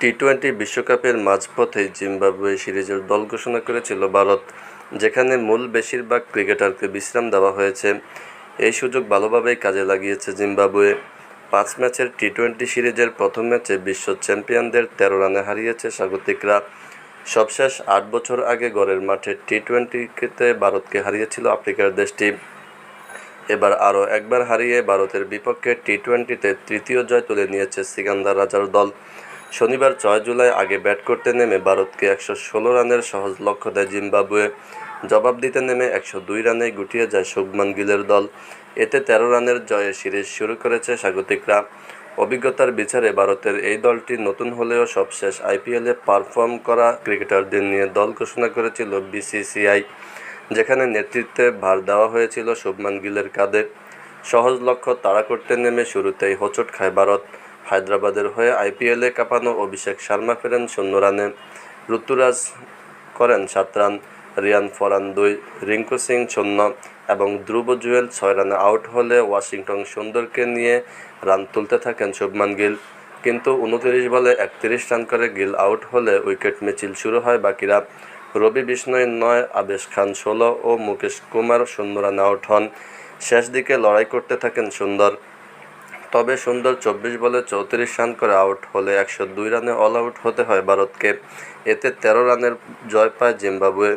T twenty বিশ্বকাপের মাঝপথেই Zimbabwe সিরিজের দল ঘোষণা করেছিল ভারত, যেখানে মূল বেশিরভাগ ক্রিকেটারকে বিশ্রাম দেওয়া হয়েছে। এই সুযোগ ভালোভাবেই কাজে লাগিয়েছে জিম্বাবুয়ে। পাঁচ ম্যাচের টি টোয়েন্টি সিরিজের প্রথম ম্যাচে বিশ্ব চ্যাম্পিয়নদের তেরো রানে হারিয়েছে স্বাগতিকরা। সবশেষ আট বছর আগে গড়ের মাঠে টি টোয়েন্টিতে ভারতকে হারিয়েছিল আফ্রিকার দেশটি। এবার আরও একবার হারিয়ে ভারতের বিপক্ষে টি টোয়েন্টিতে তৃতীয় জয় তুলে নিয়েছে সিকান্দার রাজার দল। শনিবার ছয় জুলাই আগে ব্যাট করতে নেমে ভারতকে একশো ষোলো রানের সহজ লক্ষ্য দেয় জিম্বাবুয়ে জবাব দিতে নেমে একশো দুই রানে গুটিয়ে যায় শুভমান গিলের দল। এতে তেরো রানের জয়ে সিরিজ শুরু করেছে স্বাগতিকরা। অভিজ্ঞতার বিচারে ভারতের এই দলটি নতুন হলেও সবশেষ আইপিএলে পারফর্ম করা ক্রিকেটারদের নিয়ে দল ঘোষণা করেছিল বিসিসিআই, যেখানে নেতৃত্বে ভার দেওয়া হয়েছিল শুভমান গিলের কাঁধে। সহজ লক্ষ্য তাড়া করতে নেমে শুরুতেই হোঁচট খায় ভারত। হায়দ্রাবাদের হয়ে আইপিএলে কাঁপানো অভিষেক শর্মা ফেরেন শূন্য রানে। ঋতুরাজ করেন সাত রান, রিয়ান ফরান দুই, রিঙ্কু সিং শূন্য এবং ধ্রুব জুয়েল ছয় রানে আউট হলে ওয়াশিংটন সুন্দরকে নিয়ে রান তুলতে থাকেন শুভমান গিল। কিন্তু উনত্রিশ বলে একত্রিশ রান করে গিল আউট হলে উইকেট মিছিল শুরু হয় বাকিরা। রবি বিষ্ণয় নয়, আবেশ খান ষোলো ও মুকেশ কুমার শূন্য রানে আউট হন। শেষ দিকে লড়াই করতে থাকেন সুন্দর। তবে সুন্দর চব্বিশ বলে চৌত্রিশ রান করে আউট হলে একশো দুই রানে অল আউট হতে হয় ভারতকে। এতে তেরো রানের জয় পায় জিম্বাবুয়ে।